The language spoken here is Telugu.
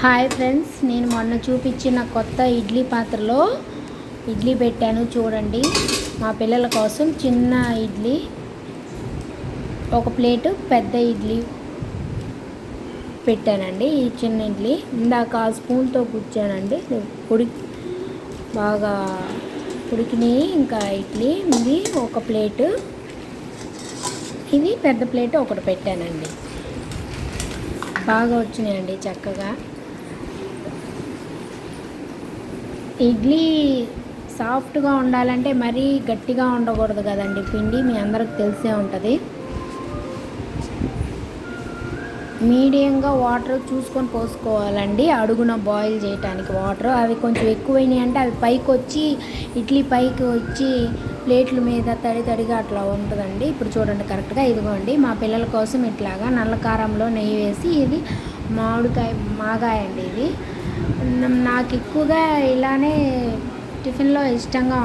హాయ్ ఫ్రెండ్స్ నేను మొన్న చూపించిన కొత్త ఇడ్లీ పాత్రలో ఇడ్లీ పెట్టాను చూడండి. మా పిల్లల కోసం చిన్న ఇడ్లీ ఒక ప్లేటు పెద్ద ఇడ్లీ పెట్టానండి. ఈ చిన్న ఇడ్లీ ఇందాక స్పూన్తో కూర్చానండి ఉడి బాగా ఉడికినాయి ఇంకా ఇడ్లీ ఇది ఒక ప్లేటు ఇది పెద్ద ప్లేట్ ఒకటి పెట్టానండి. బాగా వచ్చినాయండి చక్కగా. ఇడ్లీ సాఫ్ట్గా ఉండాలంటే మరీ గట్టిగా ఉండకూడదు కదండి. పిండి మీ అందరికి తెలిసే ఉంటుంది. మీడియంగా వాటర్ చూసుకొని పోసుకోవాలండి. అడుగున బాయిల్ చేయడానికి వాటర్. అవి కొంచెం ఎక్కువైనాయి అంటే అవి పైకి వచ్చి ఇడ్లీ పైకి వచ్చి ప్లేట్ల మీద తడి తడిగా అట్లా ఉంటుందండి. ఇప్పుడు చూడండి కరెక్ట్గా ఇదిగోండి. మా పిల్లల కోసం ఇట్లాగా నల్ల కారంలో నెయ్యి వేసి ఇది మామిడికాయ మాగాయ అండి ఇది. నాకు ఎక్కువగా ఇలానే టిఫిన్లో ఇష్టంగా